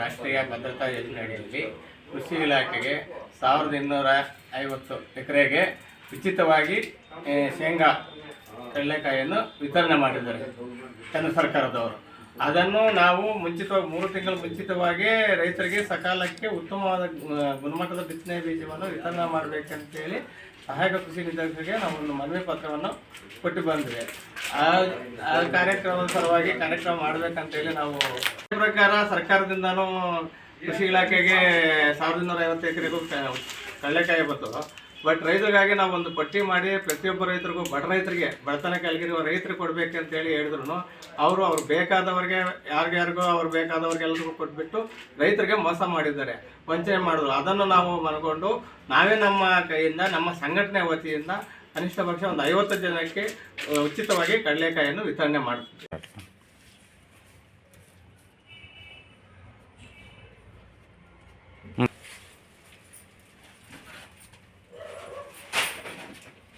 ರಾಷ್ಟ್ರೀಯ ಭದ್ರತಾ ಯೋಜನೆ ಅಡಿಯಲ್ಲಿ ಕೃಷಿ ಇಲಾಖೆಗೆ ಸಾವಿರದ ಇನ್ನೂರ ಐವತ್ತು ಎಕರೆಗೆ ಉಚಿತವಾಗಿ ಶೇಂಗಾ, ಕಡಲೆಕಾಯಿಯನ್ನು ವಿತರಣೆ ಮಾಡಿದ್ದಾರೆ. ಕೇಂದ್ರ ಸರ್ಕಾರದವರು. ಅದನ್ನು ನಾವು ಮುಂಚಿತವಾಗಿ ಮೂರು ತಿಂಗಳು ಮುಂಚಿತವಾಗಿ ರೈತರಿಗೆ ಸಕಾಲಕ್ಕೆ ಉತ್ತಮವಾದ ಗುಣಮಟ್ಟದ ಬಿತ್ತನೆ ಬೀಜವನ್ನು ವಿತರಣೆ ಮಾಡಬೇಕಂತೇಳಿ ಸಹಾಯಕ ಕೃಷಿ ನಿರ್ದೇಶಕರಿಗೆ ನಾವು ಒಂದು ಮನವಿ ಪತ್ರವನ್ನು ಕೊಟ್ಟು ಬಂದಿದೆ ಆ ಕಾರ್ಯಕ್ರಮದ ಸಲುವಾಗಿ ಕಾರ್ಯಕ್ರಮ ಮಾಡಬೇಕಂತೇಳಿ ನಾವು ಪ್ರಕಾರ ಸರ್ಕಾರದಿಂದನೂ ಕೃಷಿ ಇಲಾಖೆಗೆ ಸಾವಿರದ ಇನ್ನೂರ ಐವತ್ತು ಎಕರೆಗೂ ಕಡಲೆಕಾಯಿ ಬರ್ತದೆ ಬಟ್ ರೈತರಿಗಾಗಿ ನಾವು ಒಂದು ಪಟ್ಟಿ ಮಾಡಿ ಪ್ರತಿಯೊಬ್ಬ ರೈತರಿಗೂ, ಬಡ ರೈತರಿಗೆ, ಬಡತನ ಕೆಳಗಿರುವ ರೈತರಿಗೆ ಕೊಡ್ಬೇಕಂತೇಳಿ ಹೇಳಿದ್ರು ಅವರು ಅವ್ರು ಬೇಕಾದವ್ರಿಗೆ ಯಾರಿಗ್ಯಾರಿಗೋ ಅವ್ರು ಬೇಕಾದವ್ರಿಗೆ ಎಲ್ಲರಿಗೂ ಕೊಟ್ಬಿಟ್ಟು ರೈತರಿಗೆ ಮೋಸ ಮಾಡಿದ್ದಾರೆ. ವಂಚನೆ ಮಾಡಿದ್ರು. ಅದನ್ನು ನಾವು ಮನಗೊಂಡು, ನಾವೇ ನಮ್ಮ ಕೈಯಿಂದ, ನಮ್ಮ ಸಂಘಟನೆ ವತಿಯಿಂದ ಕನಿಷ್ಠ ಪಕ್ಷ ಒಂದು ಐವತ್ತು ಜನಕ್ಕೆ, ಉಚಿತವಾಗಿ ಕಡಲೆಕಾಯಿಯನ್ನು ವಿತರಣೆ ಮಾಡ್ತೀವಿ.